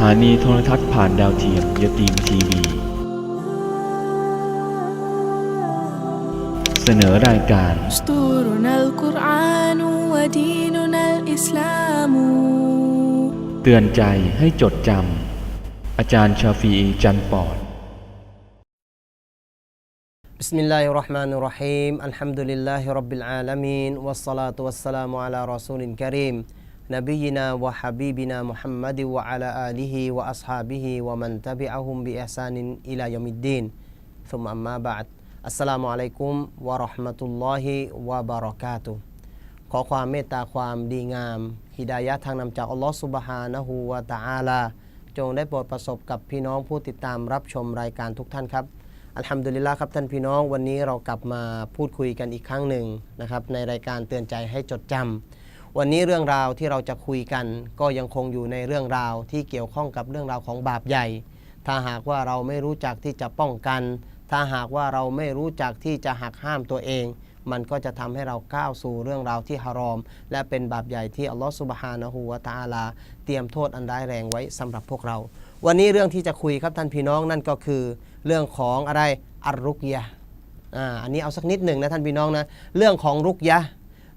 ถานีโทรทัศน์ผ่านดาวเทียมยตีมทีวี เสนอรายการ دستورنا القرآن وديننا الإسلام เตือนใจให้จดจำ อาจารย์ชาฟีอีจันทร์ปอด بسم الله الرحمن الرحيم الحمد لله رب العالمين والصلاة والسلام على رسول كريم نبينا وحبيبنا محمد وعلى آله وأصحابه ومن تبعهم بإحسان إلى يوم الدين ثم أما بعد السلام عليكم ورحمة الله وبركاته ขอความเมตตาความดีงาม ฮิดายะห์ทางนำจากอัลลอฮฺสุบฮานะฮูวะตะอาลา จงได้โปรดประสบกับพี่น้องผู้ติดตามรับชมรายการทุกท่านครับ อัลฮัมดุลิลละครับท่านพี่น้องวันนี้เรากลับมาพูดคุยกันอีกครั้งหนึ่งนะครับในรายการเตือนใจให้จดจำ วันนี้เรื่องราวที่เราจะคุยกัน ก็ยังคงอยู่ในเรื่องราวที่เกี่ยวข้องกับเรื่องราวของบาปใหญ่ ถ้าหากว่าเราไม่รู้จักที่จะป้องกัน ถ้าหากว่าเราไม่รู้จักที่จะหักห้ามตัวเอง มันก็จะทำให้เราก้าวสู่เรื่องราวที่ฮารอม และเป็นบาปใหญ่ที่อัลลอฮฺสุบฮานะฮูวะตะอาลา เตรียมโทษอันร้ายแรงไว้สำหรับพวกเรา วันนี้เรื่องที่จะคุยครับท่านพี่น้องนั่นก็คือเรื่องของอะไรอัรรุกยะอ่าอันนี้เอาสักนิดหนึ่งนะท่านพี่น้องนะเรื่องของรุกยะ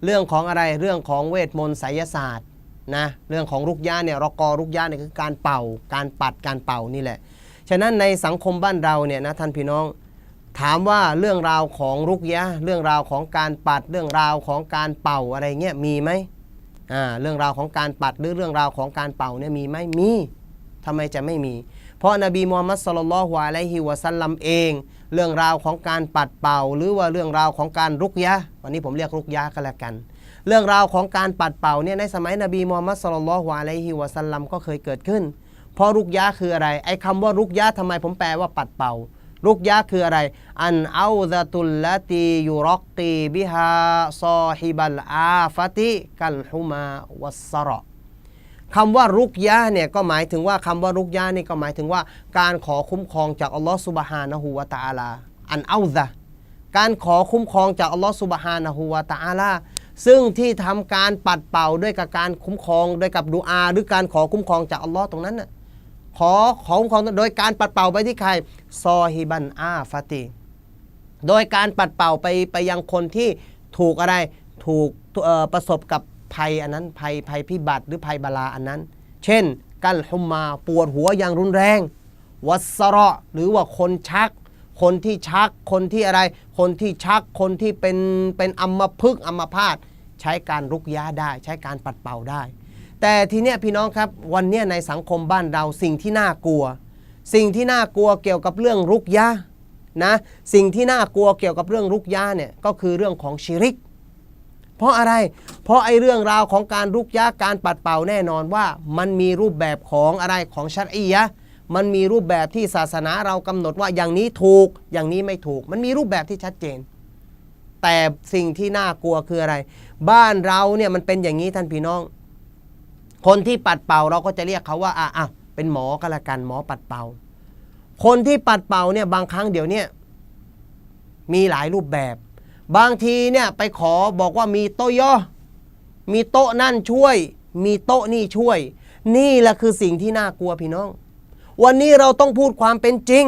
เรื่องของอะไรเรื่องของเวทมนต์ไสยศาสตร์นะเรื่องของรุกยะห์เนี่ยรอกอรุกยะห์เนี่ยคือการเป่า การปัดการเป่านี่แหละฉะนั้นในสังคมบ้านเราเนี่ยนะท่านพี่น้อง ถามว่าเรื่องราวของรุกยะห์เรื่องราวของการปัดเรื่องราวของการเป่าอะไรเงี้ยมีไหมอ่าเรื่องราวของการปัดหรือเรื่องราวของการเป่าเนี่ยมีไหมมี ทำไมจะไม่มี เพราะนบีมูฮัมมัดสลลัลลอฮุอะลัยฮิวะสัลลัมเอง เรื่องราวของการปัดเป่า หรือว่าเรื่องราวของการรุกยะ วันนี้ผมเรียกรุกยะก็แล้วกัน เรื่องราวของการปัดเป่าเนี่ยในสมัยนบีมูฮัมมัดสลลัลลอฮุอะลัยฮิวะสัลลัมก็เคยเกิดขึ้น เพราะรุกยะคืออะไร ไอ้คำว่ารุกยะห์ทำไมผมแปลว่าปัดเป่ารุกยะคืออะไร อันเอาซะตุลละตียุรอกตีบิฮาซอฮิบัลอาฟติ กัลฮุมาวัสระ คำว่ารุกยะเนี่ยก็หมายถึงว่าคำว่ารุกยะนี่ก็หมายถึงว่า การขอคุ้มครองจากอัลลอฮฺสุบฮานะฮูวะตะอาลาอันเอาซะการขอคุ้มครองจากอัลลอฮฺสุบฮานะฮูวะตะอาลาซึ่งที่ทำการปัดเป่าด้วยกับการคุ้มครองด้วยกับดูอา หรือการขอคุ้มครองจากอัลลอฮ์ตรงนั้นน่ะขอของของโดยการปัดเป่าไปที่ใครซอฮิบันอาฟาติโดยการปัดเป่าไปไปยังคนที่ถูกอะไรถูกประสบกับ ภัยอันนั้นภัยภัยพิบัติหรือภัยบาลาอันนั้น เช่น กัลฮุมมาปวดหัวอย่างรุนแรง วัสระหรือว่าคนชัก คนที่ชัก คนที่อะไร คนที่ชักคนที่เป็นเป็นอัมพฤกษ์อัมพาตใช้การรุกยาได้ ใช้การปัดเป่าได้ แต่ทีเนี้ยพี่น้องครับวันเนี้ยในสังคมบ้านเราสิ่งที่น่ากลัว สิ่งที่น่ากลัวเกี่ยวกับเรื่องรุกยะห์นะสิ่งที่น่ากลัวเกี่ยวกับเรื่องรุกยะห์เนี่ยก็คือเรื่องของชิริก เพราะอะไร เพราะไอ้เรื่องราวของการรุกยะห์การปัดเป่าแน่นอนว่ามันมีรูปแบบของอะไรของชัรอียะมันมีรูปแบบที่ศาสนาเรากำหนดว่าอย่างนี้ถูกอย่างนี้ไม่ถูก มันมีรูปแบบที่ชัดเจน แต่สิ่งที่น่ากลัวคืออะไร บ้านเราเนี่ยมันเป็นอย่างนี้ท่านพี่น้อง คนที่ปัดเป่าเราก็จะเรียกเขาว่าอะอะเป็นหมอก็แล้วกันหมอปัดเป่า คนที่ปัดเป่าเนี่ยบางครั้งเดี๋ยวนี้มีหลายรูปแบบ บางทีเนี่ยไปขอบอกว่ามีโต๊ย่อมีโต๊ะนั่นช่วย มีโต๊ะนี่ช่วย นี่แหละคือสิ่งที่น่ากลัวพี่น้อง วันนี้เราต้องพูดความเป็นจริง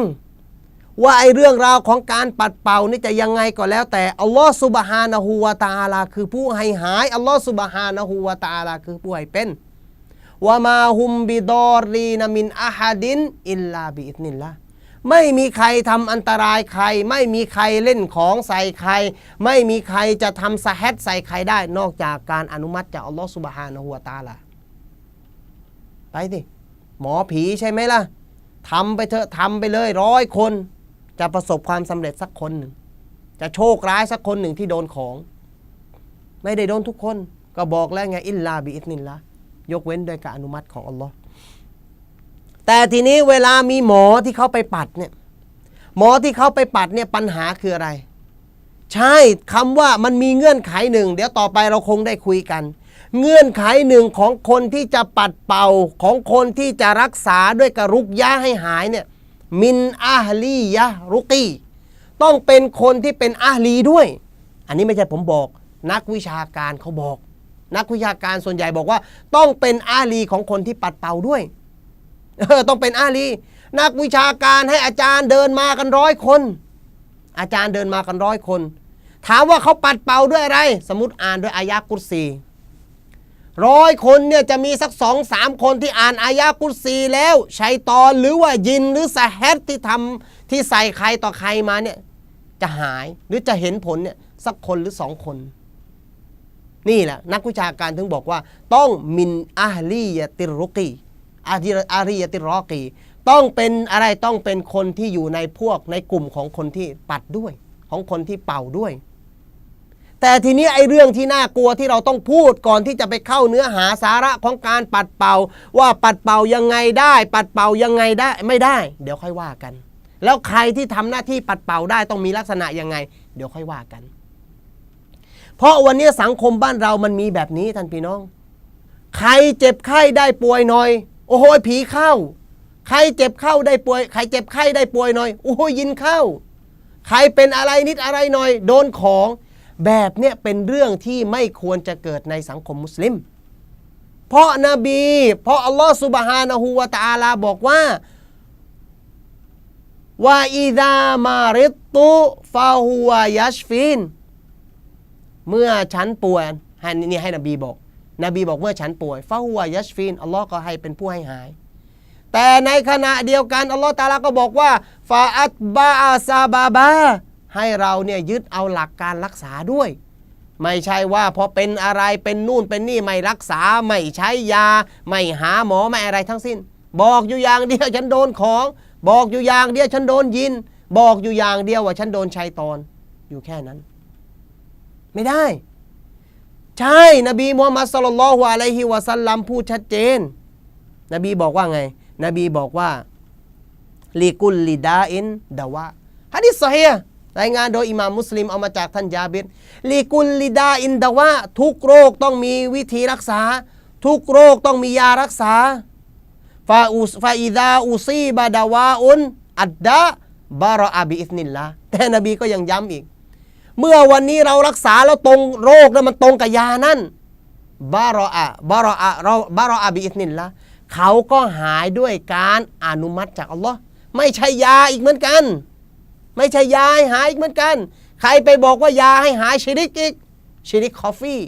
ว่าไอเรื่องราวของการปัดเป่านี่จะยังไงก็แล้ว แต่อัลลอฮฺสุบฮานะฮูวาตาลา คือผู้ให้หายอัลลอฮฺสุบฮานะฮูวาตาลา คือผู้ให้เป็นวามาฮุมบิดอรีนามินอาฮัดินอิลลาบิอิทนิลละ ไม่มีใครทำอันตรายใคร ไม่มีใครเล่นของใส่ใคร ไม่มีใครจะทำสะแฮดใส่ใครได้ นอกจากการอนุมัติจากอัลลอฮฺสุบฮานะฮูวาตาอาลาไปสิหมอผีใช่ไหมล่ะทำไปเถอะทำไปเลยร้อยคน จะประสบความสำเร็จสักคนหนึ่ง จะโชคร้ายสักคนหนึ่งที่โดนของ ไม่ได้โดนทุกคน ก็บอกแล้วไงอิลลาบิอิสนิลละยกเว้นโดยการอนุมัติของอัลลอฮ์ แต่ทีนี้เวลามีหมอที่เขาไปปัดเนี่ยหมอที่เขาไปปัดเนี่ยปัญหาคืออะไร ใช่คำว่ามันมีเงื่อนไขหนึ่ง เดี๋ยวต่อไปเราคงได้คุยกัน เงื่อนไขหนึ่งของคนที่จะปัดเป่าของคนที่จะรักษาด้วยกรุกยะให้หายเนี่ยมินอาฮลียะรุกีต้องเป็นคนที่เป็นอาฮลีด้วย อันนี้ไม่ใช่ผมบอก นักวิชาการเขาบอก นักวิชาการส่วนใหญ่บอกว่า ต้องเป็นอาลีของคนที่ปัดเป่าด้วย ต้องเป็นอาลี นักวิชาการให้อาจารย์เดินมากันร้อยคน อาจารย์เดินมากันร้อยคน ถามว่าเขาปัดเป่าด้วยอะไร สมมติอ่านด้วยอายะกุรซีร้อยคนเนี่ยจะมีสักสองสามคนที่อ่านอายะกุรซีแล้วชัยตอนหรือว่ายินหรือสะเฮดที่ทำที่ใส่ใครต่อใครมาเนี่ยจะหายหรือจะเห็นผลเนี่ยสักคนหรือสองคน นี่แหละ นักวิชาการถึงบอกว่า ต้องมินอาลียติรุกี อาลีอาลียติรอกี ต้องเป็นอะไรต้องเป็นคนที่อยู่ในพวกในกลุ่มของคนที่ปัดด้วย ของคนที่เป่าด้วย แต่ทีนี้ไอ้เรื่องที่น่ากลัวที่เราต้องพูดก่อนที่จะไปเข้าเนื้อหาสาระของการปัดเป่า ว่าปัดเป่ายังไงได้ ปัดเป่ายังไงได้ไม่ได้ เดี๋ยวค่อยว่ากัน แล้วใครที่ทำหน้าที่ปัดเป่าได้ต้องมีลักษณะยังไง เดี๋ยวค่อยว่ากัน เพราะวันนี้สังคมบ้านเรามันมีแบบนี้ท่านพี่น้อง ใครเจ็บไข้ได้ป่วยหน่อย โอ้โหผีเข้า ใครเจ็บเข้าได้ป่วย ใครเจ็บไข้ได้ป่วยหน่อย โอ้โหยินเข้า ใครเป็นอะไรนิดอะไรหน่อย โดนของ แบบเนี้ยเป็นเรื่องที่ไม่ควรจะเกิดในสังคมมุสลิม เพราะนบี เพราะอัลลอฮฺสุบฮานะฮูวะตาลาบอกว่าว่าอิดามาริตตุฟาฮัวยัชฟิน เมื่อฉันป่วยให้นี่ให้นบีบอก นบีบอกเมื่อฉันป่วยฟาฮัวยัชฟินอัลลอฮ์ก็ให้เป็นผู้ให้หาย แต่ในขณะเดียวกันอัลลอฮ์ตาลาก็บอกว่าฟาอัตบาอาซาบาบาให้เราเนี่ยยึดเอาหลักการรักษาด้วย ไม่ใช่ว่าพอเป็นอะไรเป็นนู่นเป็นนี่ไม่รักษาไม่ใช้ยา ไม่หาหมอไม่อะไรทั้งสิ้น บอกอยู่อย่างเดียวฉันโดนของ บอกอยู่อย่างเดียวฉันโดนยิน บอกอยู่อย่างเดียวว่าฉันโดนชัยตอนอยู่แค่นั้น ไม่ได้ ใช่ นบีมูฮัมมัดสุลลัลลอฮุอะลัยฮิวะสัลลัมพูดชัดเจน นบีบอกว่าไง นบีบอกว่าลีกุลลิดาอินดาวะฮะดิษซอฮีฮ์รายงานโดยอิหม่ามมุสลิมเอามาจากท่านยาบิรลีกุลลิดาอินดาวะทุกโรคต้องมีวิธีรักษา ทุกโรคต้องมียารักษาฟาอุฟาอิดาอุซีบาดาวาอุนอัดดะบารออาบิอิสนิลละแต่นบีก็ยังย้ำอีก เมื่อวันนี้เรารักษาแล้วตรงโรคแล้วมันตรงกับยานั่นบารออะบารออะเราบารออะบิอิสนิลละเขาก็หายด้วยการอนุมัติจากอัลลอฮ์ไม่ใช่ยาอีกเหมือนกัน ไม่ใช่ยาให้หายอีกเหมือนกัน ใครไปบอกว่ายาให้หายชิริกอีกชิริกคอฟฟี่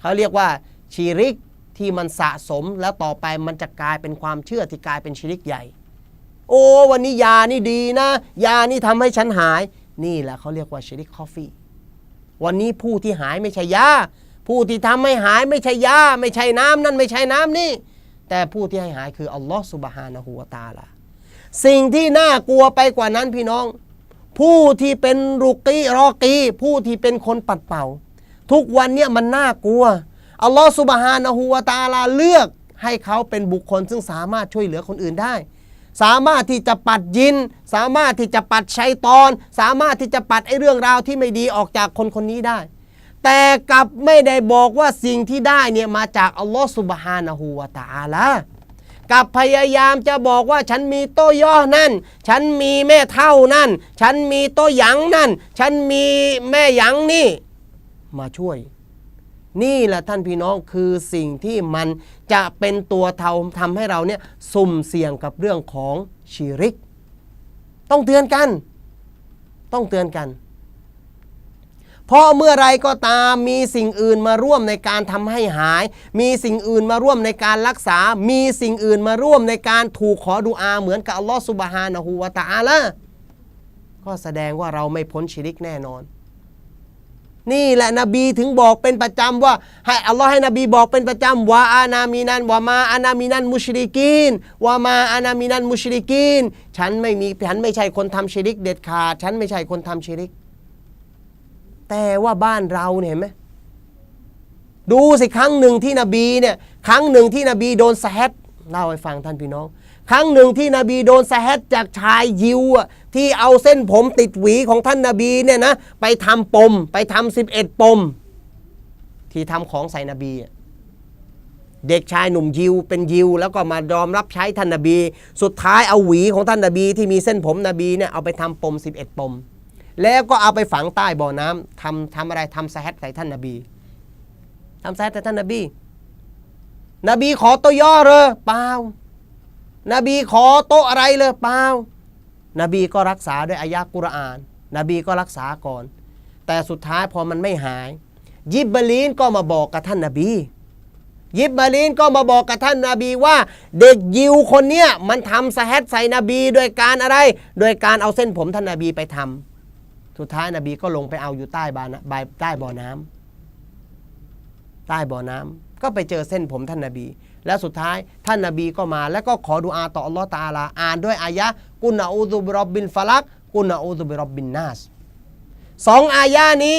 เขาเรียกว่าชิริกที่มันสะสมแล้วต่อไปมันจะกลายเป็นความเชื่อที่กลายเป็นชิริกใหญ่ โอ้วันนี้ยานี่ดีนะ ยานี่ทำให้ฉันหาย นี่แหละเขาเรียกว่าชริกคอฟฟี่วันนี้ผู้ที่หายไม่ใช่ยาผู้ที่ทำให้หายไม่ใช่ยาไม่ใช่น้ำนั่นไม่ใช่น้ำนี่ แต่ผู้ที่ให้หายคืออัลลอฮ์สุบฮานะฮูวะตาลาสิ่งที่น่ากลัวไปกว่านั้นพี่น้อง ผู้ที่เป็นรุกีรอกีผู้ที่เป็นคนปัดเป่า ทุกวันเนี่ยมันน่ากลัวอัลลอฮ์สุบฮานะฮูวะตาลาเลือกให้เขาเป็นบุคคลซึ่งสามารถช่วยเหลือคนอื่นได้ สามารถที่จะปัดยิน สามารถที่จะปัดชัยตอน สามารถที่จะปัดไอ้เรื่องราวที่ไม่ดีออกจากคนคนนี้ได้ แต่กลับไม่ได้บอกว่าสิ่งที่ได้เนี่ยมาจากอัลลอฮ์สุบฮานะฮูวะตาลากับพยายามจะบอกว่าฉันมีโต้ย่อนั่น ฉันมีแม่เท่านั่น ฉันมีโต้หยังนั่น ฉันมีแม่หยังนี่ มาช่วย นี่แหละท่านพี่น้องคือสิ่งที่มันจะเป็นตัวเทาทำให้เราเนี่ยสุ่มเสี่ยงกับเรื่องของชีริก ต้องเตือนกัน ต้องเตือนกัน เพราะเมื่อไรก็ตามมีสิ่งอื่นมาร่วมในการทำให้หาย มีสิ่งอื่นมาร่วมในการรักษา มีสิ่งอื่นมาร่วมในการถูกขอดุอาเหมือนกับอัลลอฮ์สุบฮานะฮูวะตาลาก็แสดงว่าเราไม่พ้นชิริกแน่นอน นี่แหละนบีถึงบอกเป็นประจำว่าให้อัลลอฮ์ให้นบีบอกเป็นประจำว่าอานามินันว่ามาอานามินันมุชริกีนว่ามาอานามินันมุชริกีนฉันไม่มีฉันไม่ใช่คนทำชิริกเด็ดขาดฉันไม่ใช่คนทำชิริก แต่ว่าบ้านเราเนี่ยเห็นไหมดูสิครั้งหนึ่งที่นบีเนี่ยครั้งหนึ่งที่นบีโดนสะเฮ็ด เล่าให้ฟังท่านพี่น้อง ครั้งหนึ่งที่นบีโดนสะเฮ็ดจากชายยิวที่เอาเส้นผมติดหวีของท่านนบีเนี่ยนะไปทำปม ไปทำสิบเอ็ดปม ที่ทำของใส่นบีเด็กชายหนุ่มยิวเป็นยิว แล้วก็มายอมรับใช้ท่านนบี สุดท้ายเอาหวีของท่านนบี ที่มีเส้นผมนบีเนี่ยเอาไปทำปม 11 ปม แล้วก็เอาไปฝังใต้บ่อน้ำทำทำอะไรทำสแฮดใส่ท่านนบีทำสแฮดใส่ท่านนบี นบีขอตัวย่อเลยเปล่า นบีขอโต๊ะอะไรเลยเปล่า นบีก็รักษาด้วยอายะกุรอาน นบีก็รักษาก่อน แต่สุดท้ายพอมันไม่หาย ยิบบลีนก็มาบอกกับท่านนบี ยิบบลีนก็มาบอกกับท่านนาบีว่า เด็กยิวคนเนี้ยมันทำสะแฮดใส่นบีโดยการอะไร โดยการเอาเส้นผมท่านนาบีไปทำสุดท้ายนบีก็ลงไปเอาอยู่ใต้บานะใต้บ่อน้ำใต้บ่อน้ำ ก็ไปเจอเส้นผมท่านนาบี แล้วสุดท้ายท่านนาบีก็มา แล้วก็ขอดุอาต่ออัลลอฮ์ตาลาอ่านด้วยอายะกุนอาอูซุบิรอบบินฟลักกุนอาอูซุบิรอบบินนาสสองอายะนี้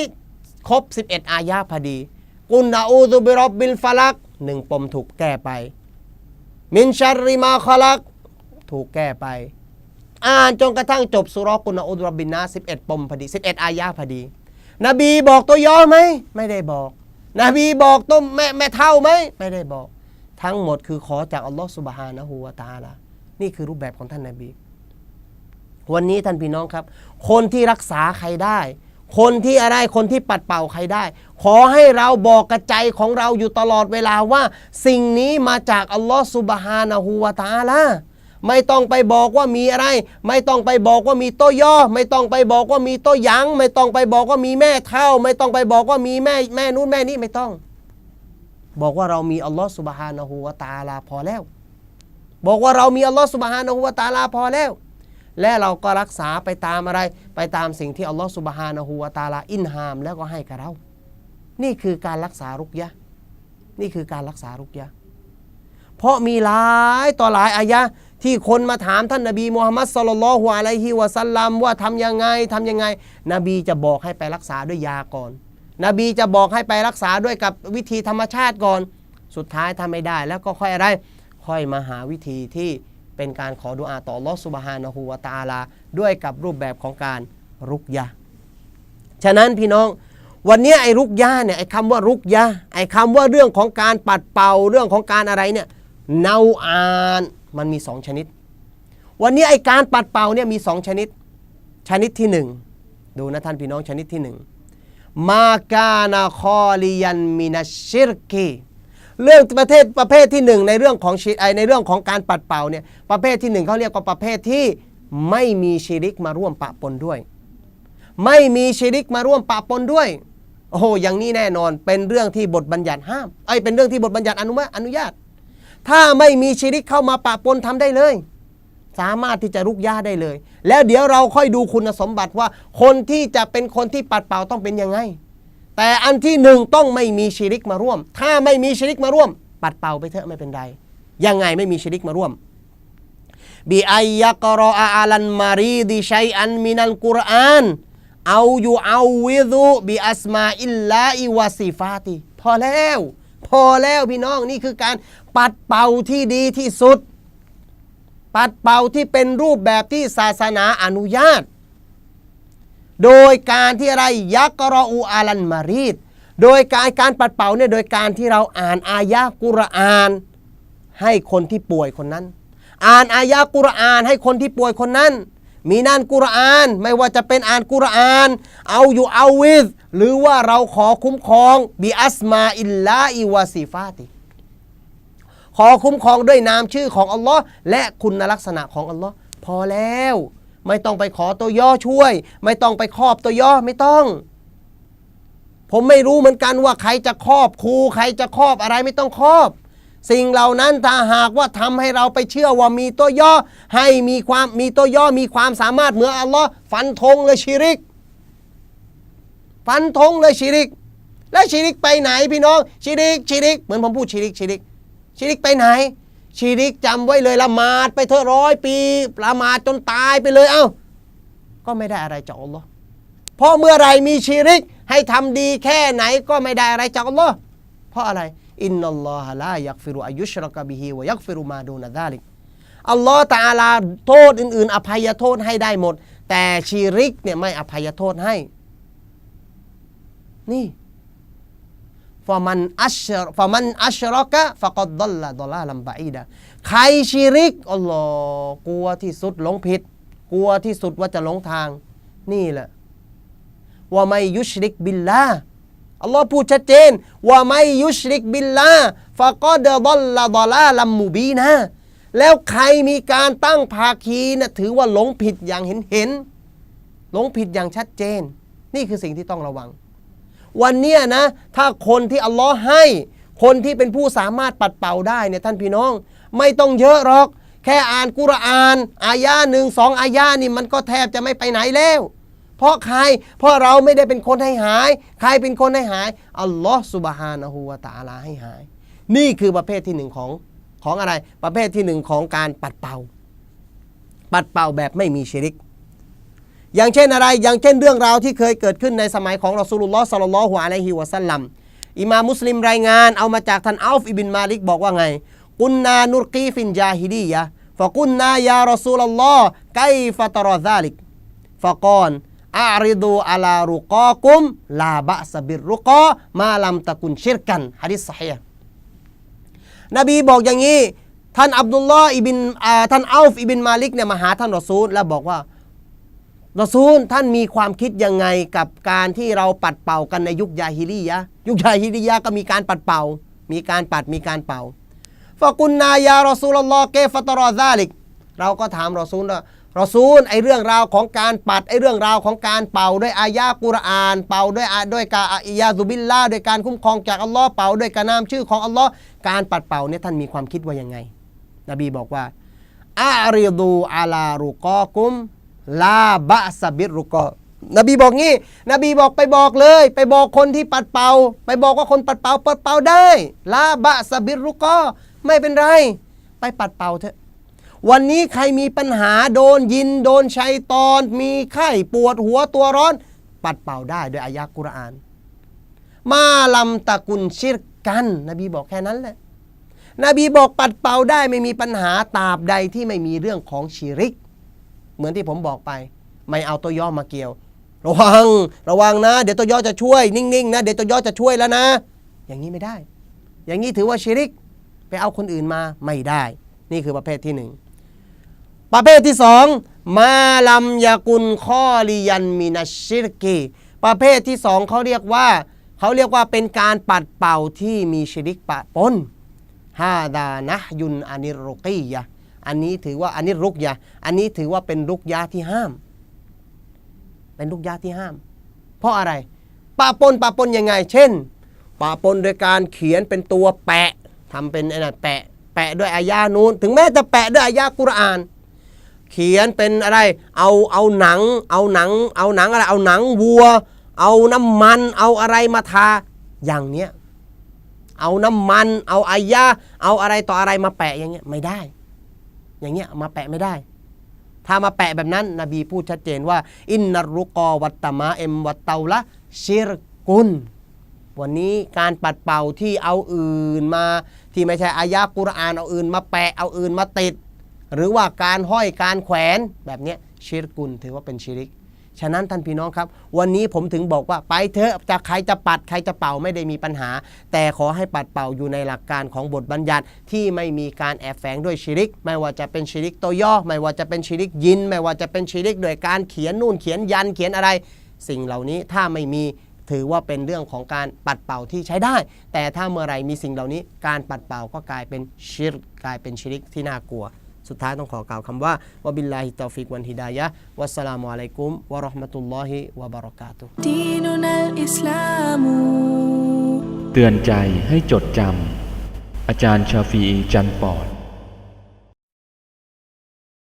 ครบ 11 อายะพอดี กุนอาอูซุบิรอบบินฟลักหนึ่งปมถูกแก้ไป มินชัรริมาคลักถูกแก้ไป อ่านจนกระทั่งจบสุรอกุนอาอูซุบิรอบบินนาส11 ปมพอดี 11 อายะพอดี นบีบอกตัวย่อไหมไม่ได้บอก นบีบอกต้มแม่แม่เท่าไหมไม่ได้บอก ทั้งหมดคือขอจากอัลลอฮฺสุบฮานะฮูวาตาลานี่คือรูปแบบของท่านนาบี วันนี้ท่านพี่น้องครับ คนที่รักษาใครได้ คนที่อะไรคนที่ปัดเป่าใครได้ ขอให้เราบอกกระใจของเราอยู่ตลอดเวลาว่า สิ่งนี้มาจากอัลลอฮฺสุบฮานะฮูวาตาลา ไม่ต้องไปบอกว่ามีอะไร ไม่ต้องไปบอกว่ามีโตย่อ ไม่ต้องไปบอกว่ามีโตยัง ไม่ต้องไปบอกว่ามีแม่เท่า ไม่ต้องไปบอกว่ามีแม่แม่นู้นแม่นี้ไม่ต้อง บอกว่าเรามีอัลลอฮ์สุบฮานะฮูวาตาลาพอแล้ว บอกว่าเรามีอัลลอฮ์สุบฮานะฮูวาตาลาพอแล้ว และเราก็รักษาไปตามอะไร ไปตามสิ่งที่อัลลอฮ์สุบฮานะฮูวาตาลาอินฮามแล้วก็ให้กับเรา นี่คือการรักษารุกยะนี่คือการรักษารุกยะเพราะมีหลายต่อหลายอายะ ที่คนมาถามท่านนบีมูฮัมมัดสลลัลฮุอะลัยฮิวะสัลลัมว่าทำยังไงทำยังไง นบีจะบอกให้ไปรักษาด้วยยาก่อน นบีจะบอกให้ไปรักษาด้วยกับวิธีธรรมชาติก่อน สุดท้ายถ้าไม่ได้ แล้วก็ค่อยอะไร ค่อยมาหาวิธีที่เป็นการขอดุอาต่ออัลลอฮ์สุบฮานะฮูวะตาลา ด้วยกับรูปแบบของการรุกยะฉะนั้นพี่น้องวันนี้ไอ้รุกยะเนี่ยไอ้คำว่ารุกยะไอ้คำว่าเรื่องของการปัดเป่าเรื่องของการอะไรเนี่ยเนาอาน มันมีสองชนิด วันนี้ไอ้การปัดเป่าเนี่ยมีสองชนิด ชนิดที่หนึ่งดูนะท่านพี่น้องชนิดที่หนึ่งมากานาคอลียันมินัชชิรกีเรื่องประเภทประเภทที่หนึ่งในเรื่องของชีไอในเรื่องของการปัดเป่าเนี่ยประเภทที่หนึ่งเขาเรียกว่าประเภทที่ไม่มีชิริกมาร่วมปะปนด้วย ไม่มีชิริกมาร่วมปะปนด้วยโอ้โหอย่างนี้แน่นอนเป็นเรื่องที่บทบัญญัติห้ามไอเป็นเรื่องที่บทบัญญัติอนุมาอนุญาต ถ้าไม่มีชิริกเข้ามาปะปนทำได้เลย สามารถที่จะรุกย่าได้เลย แล้วเดี๋ยวเราค่อยดูคุณสมบัติว่า คนที่จะเป็นคนที่ปัดเป่าต้องเป็นยังไง แต่อันที่หนึ่งต้องไม่มีชิริกมาร่วม ถ้าไม่มีชิริกมาร่วม ปัดเป่าไปเถอะไม่เป็นไรยังไงไม่มีชิริกมาร่วมบีไอยะกรออาลันมารีดิชัยอันมินัลกุรอานเอาอยู่เอาวิดุบิอัสมาอิลลาอิวาซิฟาติพอแล้ว พอแล้วพี่น้องนี่คือการปัดเป่าที่ดีที่สุด ปัดเป่าที่เป็นรูปแบบที่ศาสนาอนุญาต โดยการที่อะไรยักรออูอาลันมารีดโดยการการปัดเป่าเนี่ยโดยการที่เราอ่านอายะกุรอาน ให้คนที่ป่วยคนนั้น อ่านอายะกุรอานให้คนที่ป่วยคนนั้น มีนั่นกุรอาน ไม่ว่าจะเป็นอ่านกุรอาน เอาอยู่เอาวิสหรือว่าเราขอคุ้มครองบิอัสมาอิลลาอิวาซิฟาติ ขอคุ้มครองด้วยนามชื่อของอัลลอฮ์และคุณลักษณะของอัลลอฮ์พอแล้ว ไม่ต้องไปขอตัวย่อช่วย ไม่ต้องไปครอบตัวย่อไม่ต้อง ผมไม่รู้เหมือนกันว่าใครจะครอบครูใครจะครอบอะไรไม่ต้องครอบ สิ่งเหล่านั้นถ้าหากว่าทำให้เราไปเชื่อว่ามีตัวย่อ ให้มีความมีตัวย่อมีความสามารถเหมือนอัลลอฮ์ฟันธงเลยชิริก ฟันธงเลยชิริก และชิริกไปไหนพี่น้องชิริกชิริก เหมือนผมพูดชิริกชิริกชิริกไปไหนชิริกจำไว้เลยละหมาดไปเถอะร้อยปีละหมาดจนตายไปเลยเอ้า ก็ไม่ได้อะไรจากอัลลอฮ์เพราะเมื่อไรมีชิริกให้ทำดีแค่ไหนก็ไม่ได้อะไรจากอัลลอฮ์เพราะอะไร อินนัลลอฮะลายักฟิรุอายุชรกะบิฮิวยักฟิรุมาดูนะดาลิกอัลลอฮ์ตาลาโทษอื่น ๆ อภัยโทษให้ได้หมด แต่ชิริกเนี่ยไม่อภัยโทษให้ นี่ฟามันอัชรฟามันอัชรอกะฟะกอดดัลละดลาลัมบะอีดะใครชิริกอัลลอฮ์กลัวที่สุดหลงผิด กลัวที่สุดว่าจะหลงทาง นี่แหละว่าไม่ยุชริกบิลลา อัลลอฮ์พูดชัดเจนว่าไม่ยุชริกบิลลาฟะกอดดัลละดอลาลัมมูบีนะ แล้วใครมีการตั้งภาคีนะถือว่าหลงผิดอย่างเห็นเห็นหลงผิดอย่างชัดเจน นี่คือสิ่งที่ต้องระวัง วันเนี้ยนะ ถ้าคนที่อัลลอฮ์ให้ คนที่เป็นผู้สามารถปัดเป่าได้เนี่ยท่านพี่น้อง ไม่ต้องเยอะหรอก แค่อ่านกุรอาน อายาหนึ่งสองอายานี่มันก็แทบจะไม่ไปไหนแล้ว เพราะใคร เพราะเราไม่ได้เป็นคนให้หาย ใครเป็นคนให้หาย อัลลอฮ์สุบฮานะฮูวะตาลาให้หาย นี่คือประเภทที่หนึ่งของของอะไร ประเภทที่หนึ่งของการปัดเป่า ปัดเป่าแบบไม่มีชิริก อย่างเช่นอะไร อย่างเช่นเรื่องราวที่เคยเกิดขึ้นในสมัยของรอสูลุลลอฮ์สัลลัลลอฮุอะลัยฮิวะสัลลัม อิมามมุสลิมรายงานเอามาจากท่านอัลฟอิบินมาลิกบอกว่าไง กุนนานุรกีฟินจาฮิดียะฟะกุนนายารอซูลลลอฮ์ไกฟะตรอซาลิกฟะกอน อาริดูอาลารุกอกุม ลาบะสบิรุกอมาลัมตะกุนชิรกันฮะดิษสฮีห์นบีบอกอย่างนี้ ท่านอับดุลลอฮ์อิบินท่านอัลฟอิบินมาลิกเนี่ยมาหาท่านรอซูล แล้วบอกว่ารอซูลท่านมีความคิดยังไงกับการที่เราปัดเป่ากันในยุคยาฮิลียะยุคยาฮิลียะก็มีการปัดเป่า มีการปัดมีการเป่าฟะกุนนายารอซูลลอฮ์เกฟตรอซาลิก เราก็ถามรอซูลว่า รอซูลไอเรื่องราวของการปัดไอเรื่องราวของการเป่าด้วยอายะกุรอาน เป่าด้วยด้วยกาอิยาซุบิลลาด้วยการคุ้มครองจากอัลลอฮ์เป่าด้วยการนามชื่อของอัลลอฮ์การปัดเป่าเนี่ยท่านมีความคิดว่ายังไง นบีบอกว่าอาริดูอาลารุกอกุมลาบะสบิรุกอนบีบอกงี้ นบีบอกไปบอกเลย ไปบอกคนที่ปัดเป่า ไปบอกว่าคนปัดเป่าปัดเป่าได้ลาบะสบิรรุกอไม่เป็นไร ไปปัดเป่าเถอะ วันนี้ใครมีปัญหาโดนยินโดนชัยตอน มีไข้ปวดหัวตัวร้อน ปัดเป่าได้ด้วยอายะกุรอาน มาลำตะกุนชิรกัน นบีบอกแค่นั้นแหละ นบีบอกปัดเป่าได้ไม่มีปัญหาตราบใดที่ไม่มีเรื่องของชิริก เหมือนที่ผมบอกไป ไม่เอาตัวย่อมาเกี่ยว ระวังระวังนะ เดี๋ยวตัวย่อจะช่วย นิ่งๆนะเดี๋ยวตัวย่อจะช่วยแล้วนะ อย่างนี้ไม่ได้ อย่างนี้ถือว่าชิริก ไปเอาคนอื่นมาไม่ได้ นี่คือประเภทที่หนึ่ง ประเภทที่สองมาลัมยากุลข้อลิยันมินัชิรกีประเภทที่สองเขาเรียกว่าเขาเรียกว่าเป็นการปัดเป่าที่มีชิริกปะปนฮาดานะยุนอานิรุกียะอันนี้ถือว่าอันนี้รุกยะอันนี้ถือว่าเป็นรุกยะที่ห้าม เป็นรุกยะที่ห้าม เพราะอะไรปะปนปะปนยังไง เช่นปะปนโดยการเขียนเป็นตัวแปะทำเป็นอ้นั่นแปะแปะด้วยอายานูนถึงแม้จะแปะด้วยอายากุรอาน เขียนเป็นอะไร เอาเอาหนัง เอาหนัง เอาหนังอะไร เอาหนังวัว เอาน้ำมัน เอาอะไรมาทา อย่างเนี้ย เอาน้ำมัน เอาอายะเอาอะไรต่ออะไรมาแปะอย่างเงี้ยไม่ได้ อย่างเงี้ยมาแปะไม่ได้ ถ้ามาแปะแบบนั้น นบีพูดชัดเจนว่า อินนารุกอวัตตมะเอ็มวัตเตาละชิรกุนวันนี้การปัดเป่าที่เอาอื่นมา ที่ไม่ใช่อายะกุรอานเอาอื่น มาแปะเอาอื่นมาติด หรือว่าการห้อยการแขวนแบบนี้ชิรกุนถือว่าเป็นชิริก ฉะนั้นท่านพี่น้องครับ วันนี้ผมถึงบอกว่าไปเถอะจะใครจะปัดใครจะเป่าไม่ได้มีปัญหา แต่ขอให้ปัดเป่าอยู่ในหลักการของบทบัญญัติที่ไม่มีการแอบแฝงด้วยชิริก ไม่ว่าจะเป็นชิริกตัวย่อ ไม่ว่าจะเป็นชิริกยิน ไม่ว่าจะเป็นชิริกโดยการเขียนนู่นเขียนยันเขียนอะไร สิ่งเหล่านี้ถ้าไม่มีถือว่าเป็นเรื่องของการปัดเป่าที่ใช้ได้ แต่ถ้าเมื่อไรมีสิ่งเหล่านี้ การปัดเป่าก็กลายเป็นชิรกกลายเป็นชิริกที่น่ากลัว สุดท้ายต้องขอกล่าวคำว่าวบิลลาฮิตาฟิกวันฮิดายะวัสสลามุอะลัยกุมวะราะห์มะตุลลอฮิวะบะเราะกาตุดีนุนัลอิสลามูเตือนใจให้จดจำอาจารย์ชาฟีจันปอด